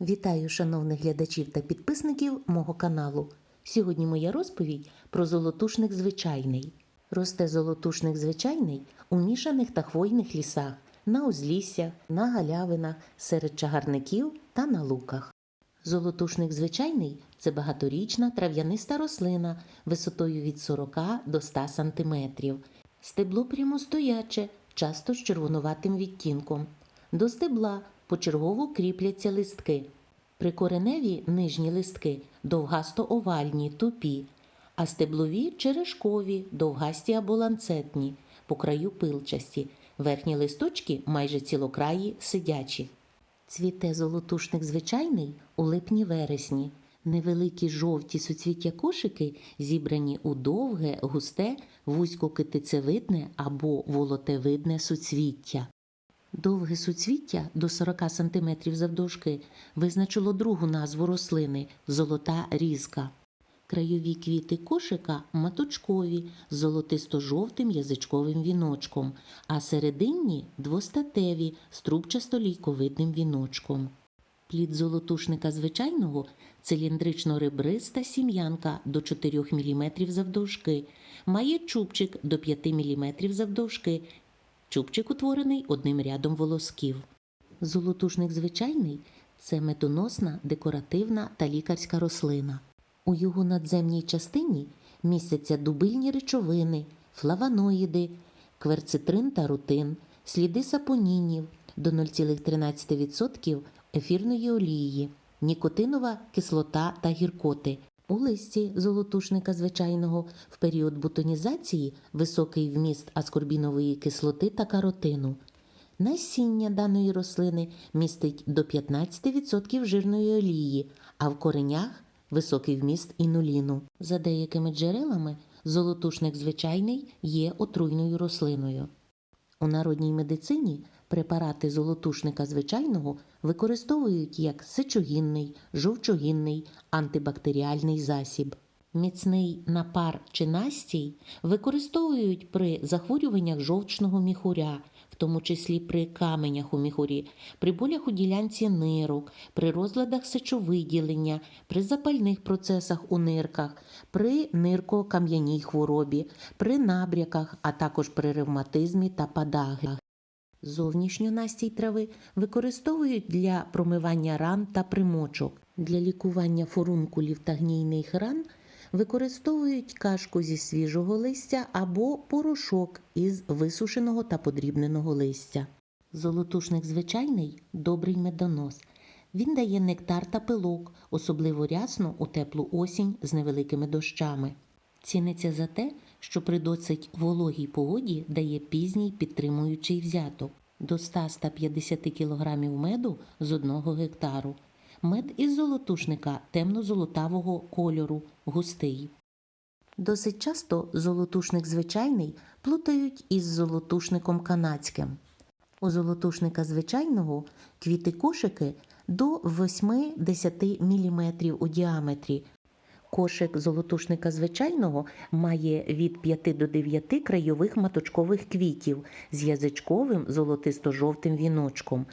Вітаю шановних глядачів та підписників мого каналу. Сьогодні моя розповідь про золотушник звичайний. Росте золотушник звичайний у мішаних та хвойних лісах, на узліссях, на галявинах, серед чагарників та на луках. Золотушник звичайний це багаторічна трав'яниста рослина висотою від 40 до 100 см. Стебло прямостояче, часто з червонуватим відтінком. До стебла почергово кріпляться листки. Прикореневі нижні листки довгасто-овальні, тупі, а стеблові черешкові, довгасті або ланцетні, по краю пилчасті. Верхні листочки майже цілокраї сидячі. Цвіте золотушник звичайний у липні-вересні. Невеликі жовті суцвіття кошики зібрані у довге, густе, вузько-китицевидне або волотевидне суцвіття. Довге суцвіття до 40 см завдовжки визначило другу назву рослини золота різка. Крайові квіти кошика маточкові з золотисто-жовтим язичковим віночком, а серединні двостатеві з трубчасто-лійковидним віночком. Плід золотушника звичайного циліндрично-ребриста сім'янка до 4 мм завдовжки, має чубчик до 5 мм завдовжки, чубчик утворений одним рядом волосків. Золотушник звичайний це медоносна, декоративна та лікарська рослина. У його надземній частині містяться дубильні речовини, флавоноїди, кверцитрин та рутин, сліди сапонінів до 0,13% ефірної олії, нікотинова кислота та гіркоти. У листі золотушника звичайного в період бутонізації високий вміст аскорбінової кислоти та каротину. Насіння даної рослини містить до 15% жирної олії, а в коренях високий вміст інуліну. За деякими джерелами золотушник звичайний є отруйною рослиною. У народній медицині препарати золотушника звичайного використовують як сечогінний, жовчогінний, антибактеріальний засіб. Міцний напар чи настій використовують при захворюваннях жовчного міхуря, в тому числі при каменях у міхурі, при болях у ділянці нирок, при розладах сечовиділення, при запальних процесах у нирках, при ниркокам'яній хворобі, при набряках, а також при ревматизмі та падагах. Зовнішню настій трави використовують для промивання ран та примочок. Для лікування фурункулів та гнійних ран використовують кашку зі свіжого листя або порошок із висушеного та подрібненого листя. Золотушник звичайний добрий медонос. Він дає нектар та пилок, особливо рясно у теплу осінь з невеликими дощами. Ціниться за те, що при досить вологій погоді дає пізній підтримуючий взяток до 100-150 кг меду з одного гектару. Мед із золотушника темно-золотавого кольору, густий. Досить часто золотушник звичайний плутають із золотушником канадським. У золотушника звичайного квіти кошики до 8-10 мм у діаметрі. Кошик золотушника звичайного має від 5 до 9 крайових маточкових квітів з язичковим золотисто-жовтим віночком.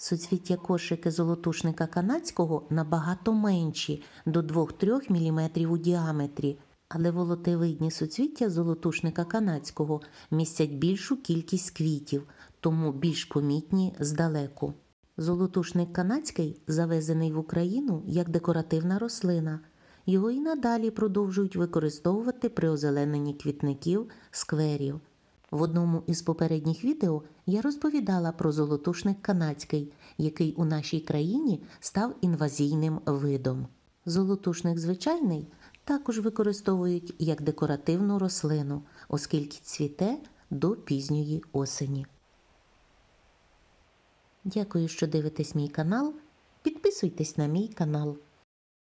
Суцвіття кошики золотушника канадського набагато менші до 2-3 мм у діаметрі, але волотевидні суцвіття золотушника канадського містять більшу кількість квітів, тому більш помітні здалеку. Золотушник канадський завезений в Україну як декоративна рослина. Його і надалі продовжують використовувати при озелененні квітників, скверів. В одному із попередніх відео я розповідала про золотушник канадський, який у нашій країні став інвазійним видом. Золотушник звичайний також використовують як декоративну рослину, оскільки цвіте до пізньої осені. Дякую, що дивитесь мій канал. Підписуйтесь на мій канал.